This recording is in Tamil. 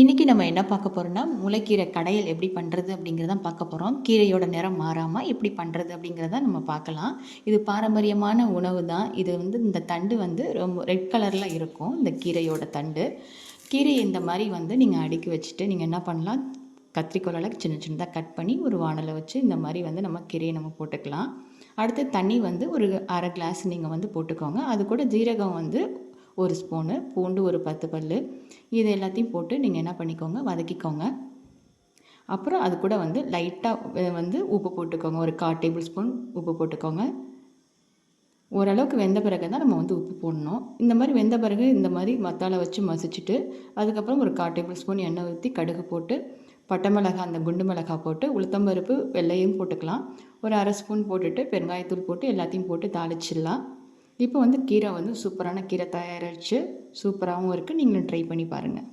இன்றைக்கி நம்ம என்ன பார்க்க போகிறோம்னா முளைக்கீரை கடையல் எப்படி பண்ணுறது அப்படிங்கிறத பார்க்க போகிறோம் கீரையோட நிறம் மாறாமல் எப்படி பண்ணுறது அப்படிங்கிறத நம்ம பார்க்கலாம். இது பாரம்பரியமான உணவு தான். இது வந்து இந்த தண்டு வந்து ரொம்ப ரெட் கலரில் இருக்கும் இந்த கீரையோட தண்டு. கீரை இந்த மாதிரி வந்து நீங்கள் அடுக்கி வச்சுட்டு நீங்கள் என்ன பண்ணலாம்? கத்திரிக்கோலால் சின்ன சின்னதாக கட் பண்ணி ஒரு வானலை வச்சு இந்த மாதிரி வந்து நம்ம கீரையை நம்ம போட்டுக்கலாம். அடுத்து தண்ணி வந்து ஒரு அரை கிளாஸ் நீங்கள் வந்து போட்டுக்கோங்க. அது கூட ஜீரகம் வந்து ஒரு ஸ்பூனு பூண்டு ஒரு பத்து பல் இது எல்லாத்தையும் போட்டு நீங்கள் என்ன பண்ணிக்கோங்க வதக்கிக்கோங்க. அப்புறம் அது கூட வந்து லைட்டாக வந்து உப்பு போட்டுக்கோங்க. ஒரு கால் டேபிள் ஸ்பூன் உப்பு போட்டுக்கோங்க. ஓரளவுக்கு வெந்த பிறகு தான் நம்ம வந்து உப்பு போடணும். இந்த மாதிரி வெந்த பிறகு இந்த மாதிரி மத்தாலை வச்சு மசிச்சுட்டு அதுக்கப்புறம் ஒரு கால் டேபிள் ஸ்பூன் எண்ணெய் ஊற்றி கடுகு போட்டு பட்டை மிளகா அந்த குண்டு மிளகா போட்டு உளுத்தம்பருப்பு வெள்ளையும் போட்டுக்கலாம். ஒரு அரை ஸ்பூன் போட்டுட்டு பெருங்காயத்தூள் போட்டு எல்லாத்தையும் போட்டு தாளிச்சிடலாம். இப்போ வந்து கீரை வந்து சூப்பரான கீரை தயாரிச்சு சூப்பராகவும் இருக்குது நீங்களும் ட்ரை பண்ணி பாருங்கள்